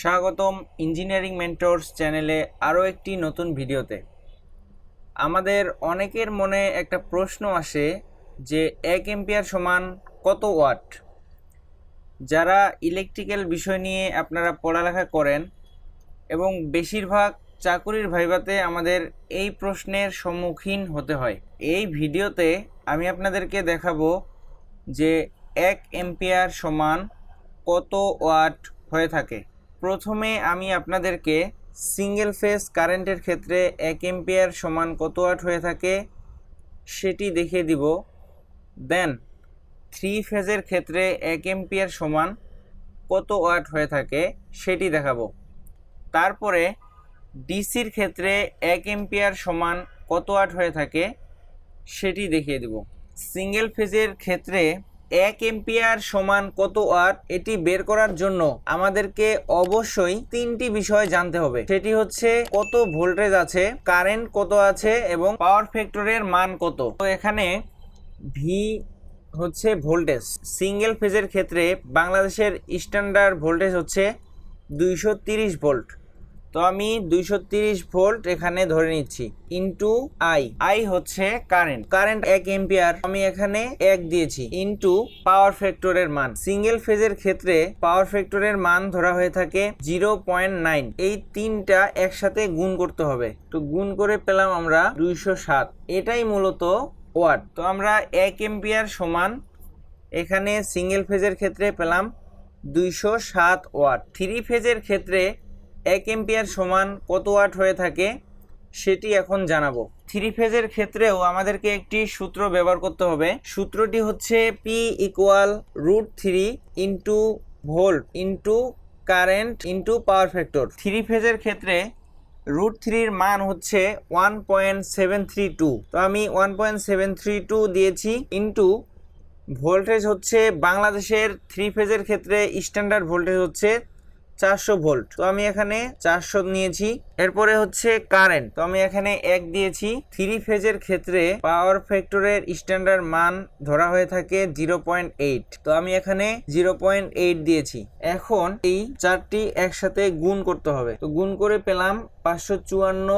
স্বাগতম engineering mentors চ্যানেলে আরও একটি নতুন ভিডিওতে। আমাদের অনেকের মনে একটা প্রশ্ন আসে যে এক এম্পিয়ার সমান কত ওয়াট? যারা ইলেকট্রিক্যাল বিষয় নিয়ে আপনারা পড়ালেখা করেন এবং বেশিরভাগ চাকুরির ভাইভাতে আমাদের এই প্রশ্নের সম্মুখীন হতে হয়। এই ভিডিওতে আমি আপনাদেরকে দেখাবো যে এক এম্পিয়ার সমান কত ওয়াট হয়ে থাকে। প্রথমে আমি আপনাদেরকে সিঙ্গেল ফেজ কারেন্টের ক্ষেত্রে এক এম্পিয়ার সমান কত ওয়াট হয়ে থাকে সেটি দেখিয়ে দিব। দেন থ্রি ফেজের ক্ষেত্রে এক এম্পিয়ার সমান কত ওয়াট হয়ে থাকে সেটি দেখাবো। তারপরে ডিসির ক্ষেত্রে এক এম্পিয়ার সমান কত ওয়াট হয়ে থাকে সেটি দেখিয়ে দেব। সিঙ্গেল ফেজের ক্ষেত্রে এক এম্পিয়ার সমান কত ওয়াট এটি বের করার জন্য আমাদেরকে অবশ্যই তিনটি বিষয় জানতে হবে। সেটি হচ্ছে কত ভোল্টেজ আছে, কারেন্ট কত আছে এবং পাওয়ার ফ্যাক্টরের মান কত? তো এখানে ভি হচ্ছে ভোল্টেজ। সিঙ্গেল ফেজের ক্ষেত্রে বাংলাদেশের স্ট্যান্ডার্ড ভোল্টেজ হচ্ছে দুইশো ভোল্ট। তো আমি দুইশো তিরিশ ভোল্ট এখানে ধরে নিচ্ছি ইন্টু আই আই হচ্ছে কারেন্ট কারেন্ট এক এম্পিয়ার আমি এখানে এক দিয়েছি ইন্টু পাওয়ার ফ্যাক্টরের মান। সিঙ্গেল ফেজের ক্ষেত্রে পাওয়ার ফ্যাক্টরের মান ধরা হয়ে থাকে জিরো পয়েন্ট নাইন এই তিনটা একসাথে গুণ করতে হবে। তো গুণ করে পেলাম আমরা দুইশো সাত। এটাই মূলত ওয়াট। তো আমরা এক এম্পিয়ার সমান এখানে সিঙ্গেল ফেজের ক্ষেত্রে পেলাম দুইশো সাত ওয়াট। থ্রি ফেজের ক্ষেত্রে এক এম্পিয়ার সমান কত ওয়াট হয়ে থাকে সেটি এখন জানাব। থ্রি ফেজের ক্ষেত্রেও আমাদেরকে একটি সূত্র ব্যবহার করতে হবে। সূত্রটি হচ্ছে P equal root three into volt into current into power factor three ফেজের ক্ষেত্রে রুট থ্রির মান হচ্ছে one point seven three two তো আমি one point seven three two দিয়েছি ইন্টু ভোল্টেজ হচ্ছে বাংলাদেশের থ্রি ফেজের ক্ষেত্রে স্ট্যান্ডার্ড ভোল্টেজ হচ্ছে চারশো ভোল্ট। তো আমি এখানে চারশো নিয়েছি। এরপরে হচ্ছে কারেন্ট। তো আমি এখানে এক দিয়েছি। থ্রি ফেজের ক্ষেত্রে পাওয়ার ফ্যাক্টরের স্ট্যান্ডার্ড মান ধরা হয়ে থাকে জিরো পয়েন্ট এইট। তো আমি এখানে জিরো পয়েন্ট এইট দিয়েছি। এখন এই চারটি একসাথে গুণ করতে হবে। তো গুণ করে পেলাম পাঁচশো চুয়ান্ন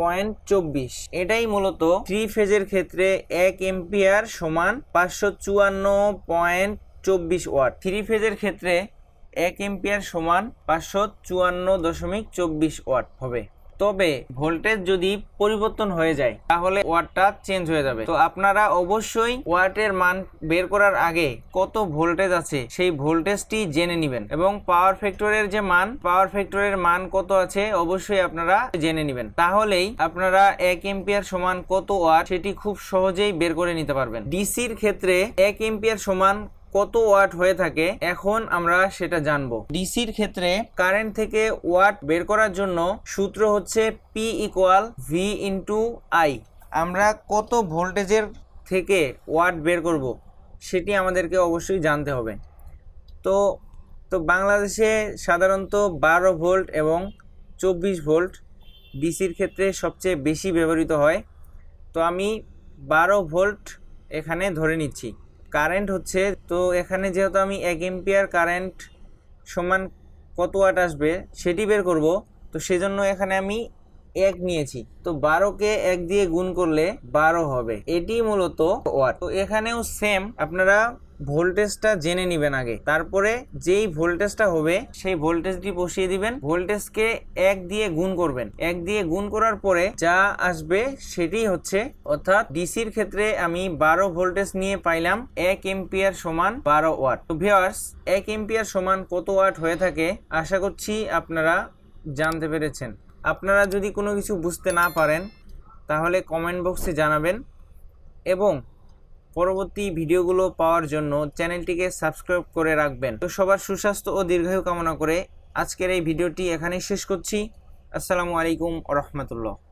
পয়েন্ট চব্বিশ। এটাই মূলত থ্রি ফেজের ক্ষেত্রে এক এম্পিয়ার সমান পাঁচশো চুয়ান্ন পয়েন্ট চব্বিশ ওয়াট। থ্রি ফেজের ক্ষেত্রে এক এম্পিয়ার সমান পাঁচশো চুয়ান্ন দশমিক চব্বিশ ওয়াট হবে। তবে ভোল্টেজ যদি পরিবর্তন হয়ে যায়, তাহলে ওয়াটটা চেঞ্জ হয়ে যাবে। তো আপনারা অবশ্যই ওয়াটের মান বের করার আগে কত ভোল্টেজ আছে সেই ভোল্টেজটি জেনে নেবেন এবং পাওয়ার ফ্যাক্টরের যে মান, পাওয়ার ফ্যাক্টরের মান কত আছে অবশ্যই আপনারা জেনে নেবেন। তাহলেই আপনারা এক এম্পিয়ার সমান কত ওয়াট সেটি খুব সহজেই বের করে নিতে পারবেন। ডিসির ক্ষেত্রে এক এম্পিয়ার সমান কত ওয়াট হয়ে থাকে, এখন আমরা সেটা জানব। ডিসির ক্ষেত্রে কারেন্ট থেকে ওয়াট বের করার জন্য সূত্র হচ্ছে P equal V into I আমরা কত ভোল্টেজের থেকে ওয়াট বের করব, সেটি আমাদেরকে অবশ্যই জানতে হবে। তো তো বাংলাদেশে সাধারণত বারো ভোল্ট এবং চব্বিশ ভোল্ট ডিসির ক্ষেত্রে সবচেয়ে বেশি ব্যবহৃত হয়। তো আমি বারো ভোল্ট এখানে ধরে নিচ্ছি। কারেন্ট হচ্ছে, তো এখানে যেহেতু আমি এক এম্পিয়ার কারেন্ট সমান কত ওয়াট আসবে, সেটি বের করব। তো সেজন্য এখানে আমি এক নিয়েছি। তো বারোকে এক দিয়ে গুণ করলে বারো হবে। এটি মূলত ওয়াট তো এখানেও সেম আপনারা ভোল্টেজটা জেনে নেবেন আগে। তারপরে যেই ভোল্টেজটা হবে, সেই ভোল্টেজটি বসিয়ে দিবেন। ভোল্টেজকে এক দিয়ে গুণ করবেন। এক দিয়ে গুণ করার পরে যা আসবে সেটি হচ্ছে, অর্থাৎ ডিসির ক্ষেত্রে আমি বারো ভোল্টেজ নিয়ে পাইলাম এক এম্পিয়ার সমান বারো ওয়াট। তো ভিওয়ার্স এক এম্পিয়ার সমান কত ওয়াট হয়ে থাকে? আশা করছি আপনারা জানতে পেরেছেন। আপনারা যদি কোনো কিছু বুঝতে না পারেন, তাহলে কমেন্ট বক্সে জানাবেন। এবং পরবর্তী ভিডিওগুলো পাওয়ার জন্য চ্যানেলটিকে সাবস্ক্রাইব করে রাখবেন। তো সবার সুস্বাস্থ্য ও দীর্ঘায়ু কামনা করে আজকের এই ভিডিওটি এখানেই শেষ করছি। আসসালামু আলাইকুম রহমতুল্লাহ।